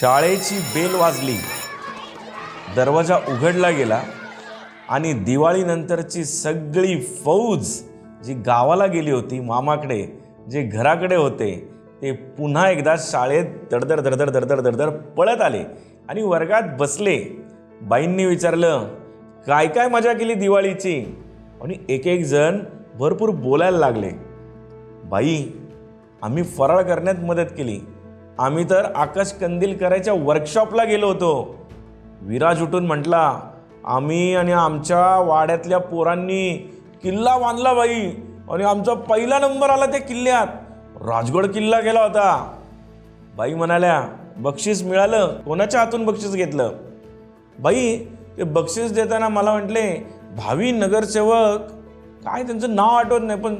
शाळेची बेल वाजली. दरवाजा उघडला गेला आणि दिवाळीनंतरची सगळी फौज जी गावाला गेली होती मामाकडे जे घराकडे होते ते पुन्हा एकदा शाळेत दडदड दडदड दडदड दडदड पळत आले आणि वर्गात बसले. बाईंनी विचारलं काय काय मजा केली दिवाळीची? आणि एक एक जण भरपूर बोलायला लागले. बाई आम्ही फराळ करण्यात मदत केली. आम्ही तर आकाश कंदीलकरांच्या वर्कशॉपला गेलो होतो. विराज उठून म्हटला आम्ही आणि आमच्या वाड्यातल्या पोरांनी किल्ला बांधला बाई आणि आमचा पहिला नंबर आला त्या किल्ल्यात. राजगड किल्ला गेला होता. बाई म्हणाल्या बक्षीस मिळालं. कोणाच्या हातून बक्षीस घेतलं? बाई ते बक्षीस देताना मला म्हटले भावी नगरसेवक काय त्यांचं नाव आठवत नाही पण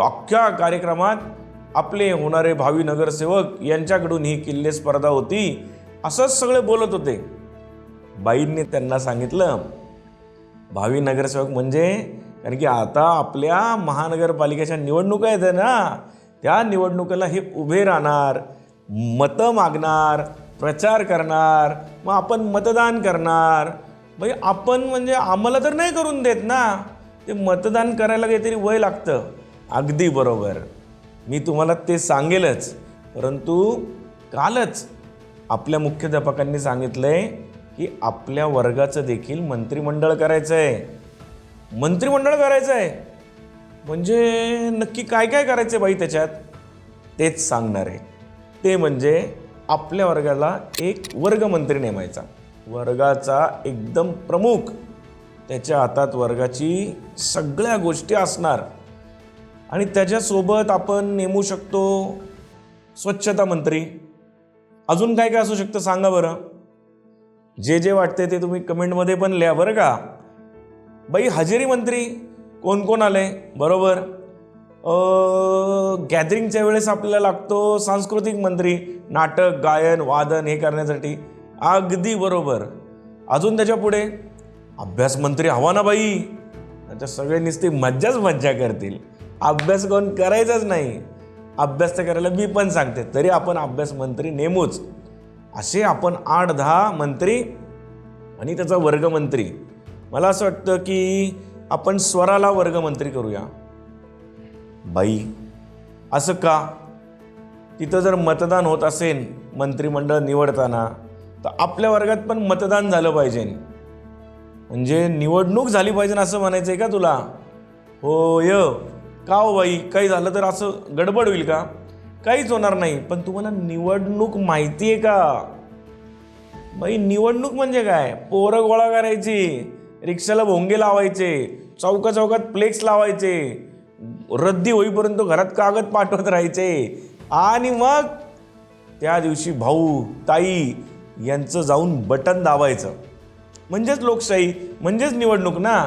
अख्ख्या कार्यक्रमात आपले होणारे भावी नगरसेवक यांच्याकडून ही किल्ले स्पर्धा होती असंच सगळे बोलत होते. बाईंनी त्यांना सांगितलं भावी नगरसेवक म्हणजे कारण की आता आपल्या महानगरपालिकेच्या निवडणुका आहेत ना त्या निवडणुकीला हे उभे राहणार मतं मागणार प्रचार करणार मग आपण मतदान करणार. भाई आपण म्हणजे आम्हाला तर नाही करून देत ना ते मतदान करायला काहीतरी वय लागतं. अगदी बरोबर. मी तुम्हाला ते सांगेलच. परंतु कालच आपल्या मुख्याध्यापकांनी सांगितलं आहे की आपल्या वर्गाचं देखील मंत्रिमंडळ करायचं आहे मंत्रिमंडळ करायचं आहे म्हणजे नक्की काय काय करायचं बाई त्याच्यात? तेच सांगणार आहे. ते म्हणजे आपल्या वर्गाला एक वर्गमंत्री नेमायचा. वर्गाचा एकदम प्रमुख. त्याच्या हातात वर्गाची सगळ्या गोष्टी असणार. आणि त्याच्यासोबत आपण नेमू शकतो स्वच्छता मंत्री. अजून काय काय असू शकतं सांगा बरं. जे जे वाटते ते तुम्ही कमेंटमध्ये पण लिहा बरं का. बाई हजेरी मंत्री कोण कोण आले बरोबर. गॅदरिंगच्या वेळेस आपल्याला लागतो सांस्कृतिक मंत्री. नाटक गायन वादन हे करण्यासाठी. अगदी बरोबर. अजून त्याच्या पुढे? अभ्यास मंत्री हवा ना बाई. आता सगळे नुसते मज्जाच मज्जा करतील. अभ्यास कोण करायचाच नाही. अभ्यास तर करायला मी पण सांगते तरी आपण अभ्यास मंत्री नेमूच. असे आपण आठ दहा मंत्री आणि त्याचा वर्गमंत्री मला असं वाटतं की आपण स्वराला वर्गमंत्री करूया. बाई असं का? तिथं जर मतदान होत असेल मंत्रिमंडळ निवडताना तर आपल्या वर्गात पण मतदान झालं पाहिजे. म्हणजे निवडणूक झाली पाहिजे असं म्हणायचं आहे का तुला? हो य का हो बाई? काही झालं तर असं गडबड होईल का? काहीच होणार नाही. पण तुम्हाला निवडणूक माहिती आहे का? बाई निवडणूक म्हणजे काय? पोरं गोळा करायची रिक्षाला भोंगे लावायचे चौका चौकात फ्लेक्स लावायचे रद्दी होईपर्यंत घरात कागद पाठवत राहायचे. आणि मग त्या दिवशी भाऊ ताई यांचं जाऊन बटन दाबायचं. म्हणजेच लोकशाही म्हणजेच निवडणूक ना?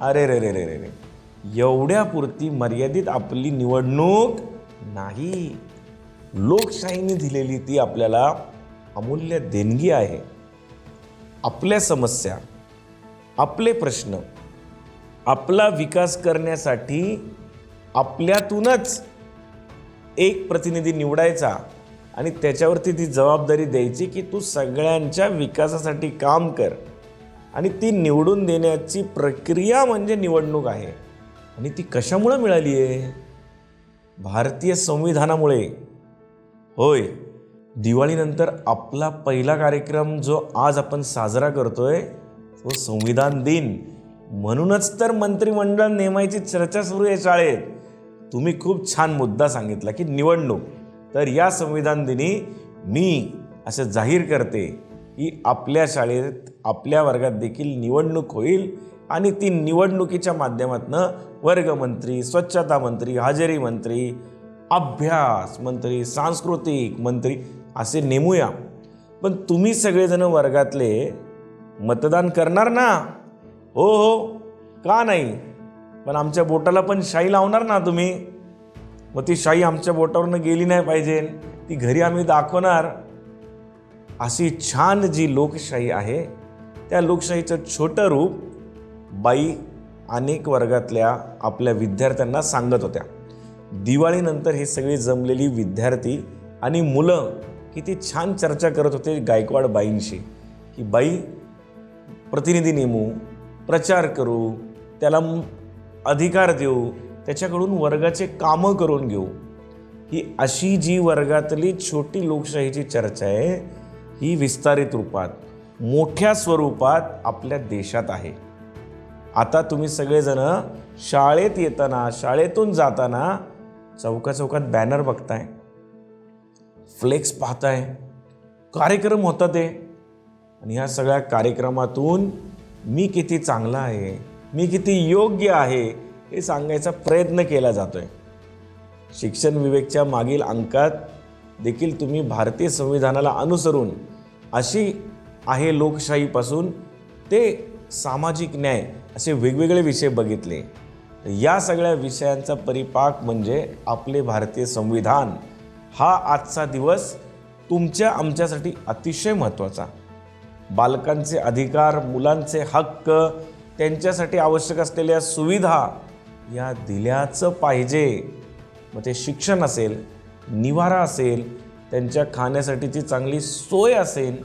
अरे रे रे रे रे रे. एवढ्यापुरती मर्यादित आपली निवडणूक नाही. लोकशाहीने दिलेली ती आपल्याला अमूल्य देणगी आहे. आपल्या समस्या आपले प्रश्न आपला विकास करण्यासाठी आपल्यातूनच एक प्रतिनिधी निवडायचा आणि त्याच्यावरती ती जबाबदारी द्यायची की तू सगळ्यांच्या विकासासाठी काम कर. आणि ती निवडून देण्याची प्रक्रिया म्हणजे निवडणूक आहे. आणि ती कशामुळं मिळाली आहे भारतीय संविधानामुळे. होय दिवाळीनंतर आपला पहिला कार्यक्रम जो आज आपण साजरा करतोय तो संविधान दिन. म्हणूनच तर मंत्रिमंडळ नेमायची चर्चा सुरू आहे शाळेत. तुम्ही खूप छान मुद्दा सांगितला की निवडणूक. तर या संविधान दिनी मी असं जाहीर करते की आपल्या शाळेत आपल्या वर्गात देखील निवडणूक होईल. आणि ती निवडणुकीच्या माध्यमातून वर्गमंत्री स्वच्छता मंत्री हजेरी मंत्री अभ्यास मंत्री सांस्कृतिक मंत्री असे नेमूया. पण तुम्ही सगळेजण वर्गातले मतदान करणार ना? हो हो. का नाही? पण आमच्या बोटाला पण शाई लावणार ना तुम्ही? मग ती शाई आमच्या बोटावरनं गेली नाही पाहिजे. ती घरी आम्ही दाखवणार. अशी छान जी लोकशाही आहे त्या लोकशाहीचं छोटं रूप बाई अनेक वर्गातल्या आपल्या विद्यार्थ्यांना सांगत होत्या. दिवाळीनंतर हे सगळे जमलेली विद्यार्थी आणि मुलं किती छान चर्चा करत होते गायकवाड बाईंशी. की बाई प्रतिनिधी नेमू प्रचार करू त्याला अधिकार देऊ त्याच्याकडून वर्गाचे कामं करून घेऊ. ही अशी जी वर्गातली छोटी लोकशाहीची चर्चा आहे ही विस्तारित रूपात मोठ्या स्वरूपात आपल्या देशात आहे. आता तुम्ही सगळेजण शाळेत येताना शाळेतून जाताना चौका चौकात बॅनर बघताय. फ्लेक्स पाहताय. कार्यक्रम होता ते. आणि ह्या सगळ्या कार्यक्रमातून मी किती चांगला आहे मी किती योग्य आहे हे सांगायचा प्रयत्न केला जातो आहे शिक्षण विवेकच्या मागील अंकात देखील तुम्ही भारतीय संविधानाला अनुसरून अशी आहे लोकशाहीपासून ते सामाजिक न्याय असे वेगवेगळे विषय बघितले. या सगळ्या विषयांचा परिपाक म्हणजे आपले भारतीय संविधान. हा आजचा दिवस तुमच्या आमच्यासाठी अतिशय महत्त्वाचा. बालकांचे अधिकार मुलांचे हक्क त्यांच्यासाठी आवश्यक असलेल्या सुविधा या दिल्याचं पाहिजे. मग ते शिक्षण असेल निवारा असेल त्यांच्या खाण्यासाठीची चांगली सोय असेल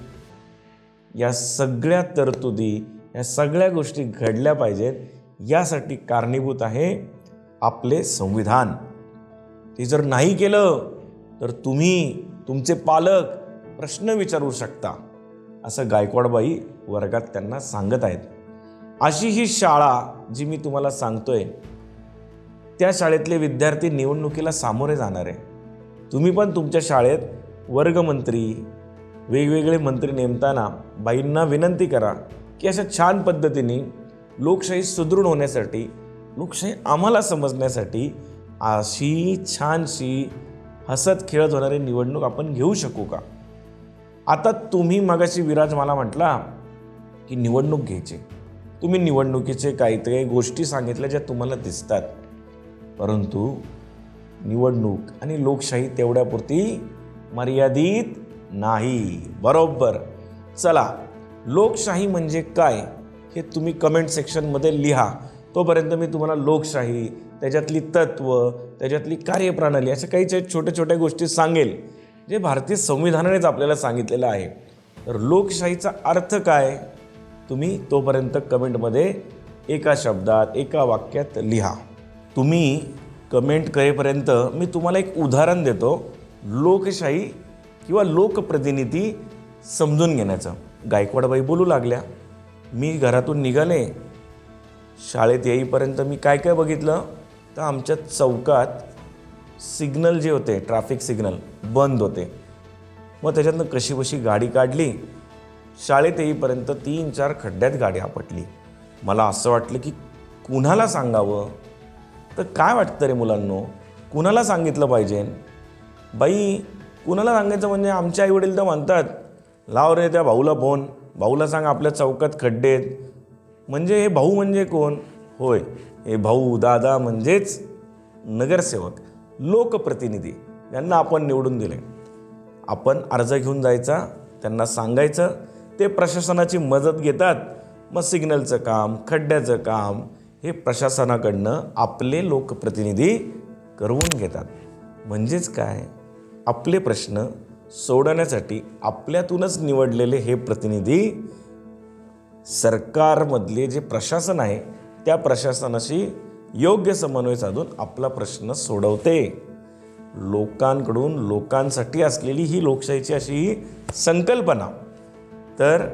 या सगळ्या तरतुदी या सगळ्या गोष्टी घडल्या पाहिजेत. यासाठी कारणीभूत आहे आपले संविधान. ते जर नाही केलं तर तुम्ही तुमचे पालक प्रश्न विचारू शकता असं गायकवाडबाई वर्गात त्यांना सांगत आहेत. अशी ही शाळा जी मी तुम्हाला सांगतोय त्या शाळेतले विद्यार्थी निवडणुकीला सामोरे जाणार. आहे तुम्ही पण तुमच्या शाळेत वर्गमंत्री वेगवेगळे मंत्री नेमताना बाईंना विनंती करा की अशा छान पद्धतीने लोकशाही सुदृढ होण्यासाठी लोकशाही आम्हाला समजण्यासाठी अशी छानशी हसत खेळत होणारी निवडणूक आपण घेऊ शकू का? आता तुम्ही मगाशी विराज मला म्हटला की निवडणूक घ्यायची. तुम्ही निवडणुकीचे काहीतरी गोष्टी सांगितल्या ज्या तुम्हाला दिसतात. परंतु निवडणूक आणि लोकशाही तेवढ्यापुरती मर्यादित नाही. बरोबर. चला लोकशाही म्हणजे काय हे तुम्ही कमेंट सेक्शनमध्ये लिहा. तोपर्यंत मी तुम्हाला लोकशाही त्याच्यातली तत्त्व त्याच्यातली कार्यप्रणाली अशा काही छोट्या छोट्या गोष्टी सांगेल जे भारतीय संविधानानेच आपल्याला सांगितलेलं आहे. तर लोकशाहीचा अर्थ काय? तुम्ही तोपर्यंत कमेंटमध्ये एका शब्दात एका वाक्यात लिहा. तुम्ही कमेंट करेपर्यंत मी तुम्हाला एक उदाहरण देतो लोकशाही किंवा लोकप्रतिनिधी समजून घेण्याचं. गायकवाडबाई बोलू लागल्या मी घरातून निघाले. शाळेत येईपर्यंत मी काय काय बघितलं? तर आमच्या चौकात सिग्नल जे होते ट्रॅफिक सिग्नल बंद होते. मग त्याच्यातनं कशी बशी गाडी काढली. शाळेत येईपर्यंत तीन चार खड्ड्यात गाडी आपटली. मला असं वाटलं की कुणाला सांगावं? तर काय वाटतं रे मुलांनो? कुणाला सांगितलं पाहिजे? बाई कुणाला सांगायचं म्हणजे आमचे आईवडील तर म्हणतात लाव रे त्या भाऊला फोन. भाऊला सांग आपल्या चौकात खड्डे आहेत. म्हणजे हे भाऊ म्हणजे कोण? होय हे भाऊ दादा म्हणजेच नगरसेवक लोकप्रतिनिधी. यांना आपण निवडून दिले आपण अर्ज घेऊन जायचा त्यांना सांगायचं ते प्रशासनाची मदत घेतात. मग सिग्नलचं काम खड्ड्याचं काम हे प्रशासनाकडनं आपले लोकप्रतिनिधी करवून घेतात. म्हणजेच काय? आपले प्रश्न सोडवण्यासाठी आपल्यातूनच निवडलेले हे प्रतिनिधी सरकारमधले जे प्रशासन आहे त्या प्रशासनाशी योग्य समन्वय साधून आपला प्रश्न सोडवते. लोकांकडून लोकांसाठी असलेली ही लोकशाहीची अशी ही संकल्पना. तर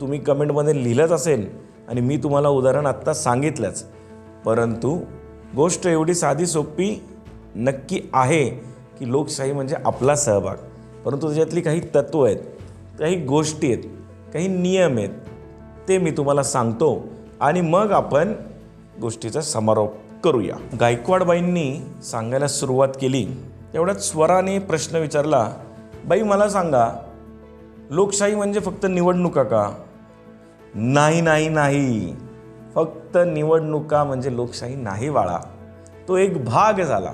तुम्ही कमेंटमध्ये लिहिलंच असेल आणि मी तुम्हाला उदाहरण आत्ता सांगितलंच. परंतु गोष्ट एवढी साधी सोपी नक्की आहे की लोकशाही म्हणजे आपला सहभाग. परंतु त्याच्यातली काही तत्त्व आहेत काही गोष्टी आहेत काही नियम आहेत ते मी तुम्हाला सांगतो आणि मग आपण गोष्टीचा समारोप करूया. गायकवाडबाईंनी सांगायला सुरुवात केली. तेवढ्यात स्वराने प्रश्न विचारला बाई मला सांगा लोकशाही म्हणजे फक्त निवडणुका का? नाही नाही नाही. फक्त निवडणुका म्हणजे लोकशाही नाही बाळा. तो एक भाग झाला.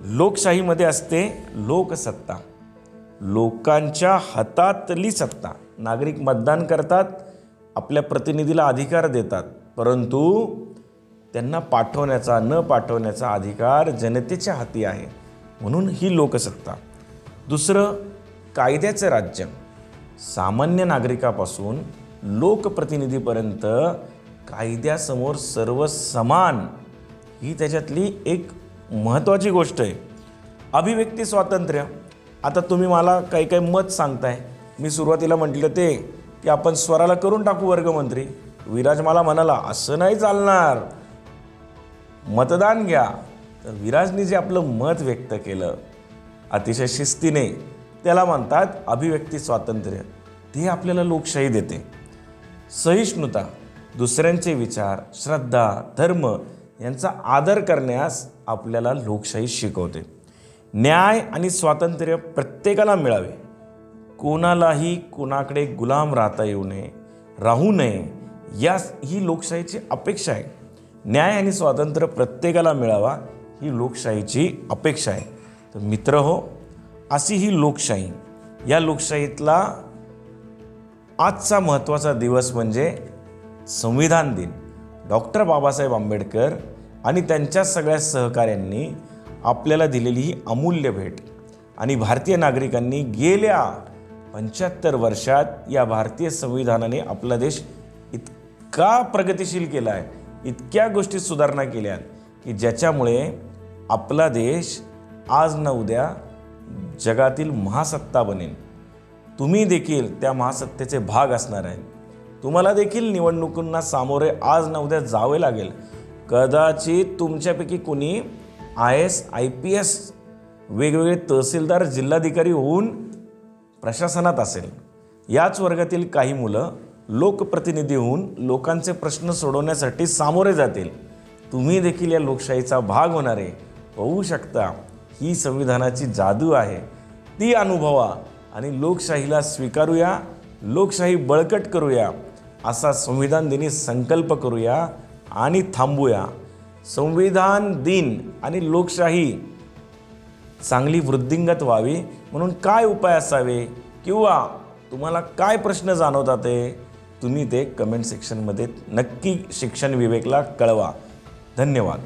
लोकशाहीमध्ये असते लोकसत्ता. लोकांच्या हातातली सत्ता. नागरिक मतदान करतात आपल्या प्रतिनिधीला अधिकार देतात. परंतु त्यांना पाठवण्याचा न पाठवण्याचा अधिकार जनतेच्या हाती आहे. म्हणून ही लोकसत्ता. दुसरं कायद्याचं राज्य. सामान्य नागरिकापासून लोकप्रतिनिधीपर्यंत कायद्यासमोर सर्व समान ही त्याच्यातली एक महत्त्वाची गोष्ट आहे. अभिव्यक्ती स्वातंत्र्य. आता तुम्ही मला काही काही मत सांगताय. मी सुरुवातीला म्हटलं ते की आपण स्वराला करून टाकू वर्गमंत्री. विराज मला म्हणाला असं नाही चालणार. मतदान घ्या. तर विराजनी जे आपलं मत व्यक्त केलं अतिशय शिस्तीने त्याला म्हणतात अभिव्यक्ती स्वातंत्र्य. ते आपल्याला लोकशाही देते. सहिष्णुता दुसऱ्यांचे विचार श्रद्धा धर्म यांचा आदर करण्यास आपल्याला लोकशाही शिकवते. न्याय आणि स्वातंत्र्य प्रत्येकाला मिळावे. कोणालाही कोणाकडे गुलाम राहता येऊ नये राहू नये या ही लोकशाहीची अपेक्षा आहे. न्याय आणि स्वातंत्र्य प्रत्येकाला मिळावा ही लोकशाहीची अपेक्षा आहे. तर मित्र हो अशी ही लोकशाही या लोकशाहीतला आजचा महत्त्वाचा दिवस म्हणजे संविधान दिन. डॉक्टर बाबासाहेब आंबेडकर आणि त्यांच्या सगळ्या सहकाऱ्यांनी आपल्याला दिलेली ही अमूल्य भेट. आणि भारतीय नागरिकांनी गेल्या पंच्याहत्तर वर्षात या भारतीय संविधानाने आपला देश इतका प्रगतिशील केला आहे इतक्या गोष्टीत सुधारणा केल्या की ज्याच्यामुळे आपला देश आज न उद्या जगातील महासत्ता बनेल. तुम्ही देखील त्या महासत्तेचे भाग असणार आहे. तुम्हाला देखील निवडणुकांना सामोरे आज न उद्या जावे लागेल. कदाचित तुमच्यापैकी कोणी I S I P S वेगवेगळे तहसीलदार जिल्हाधिकारी होऊन प्रशासनात असेल. याच वर्गातील काही मुलं लोकप्रतिनिधी होऊन लोकांचे प्रश्न सोडवण्यासाठी सामोरे जातील. तुम्ही देखील या लोकशाहीचा भाग होणार. आहे होऊ शकता. ही संविधानाची जादू आहे. ती अनुभवा आणि लोकशाहीला स्वीकारूया. लोकशाही बळकट करूया. असा संविधान दिनी संकल्प करूया आणि थांबूया. संविधान दिन आणि लोकशाही. चांगली वृद्धिंगत व्हावी. म्हणून काय उपाय असावे? किंवा तुम्हाला काय प्रश्न जाणवतात ते? तुम्ही ते कमेंट सेक्शनमध्ये नक्की शिक्षण विवेकला कळवा. धन्यवाद.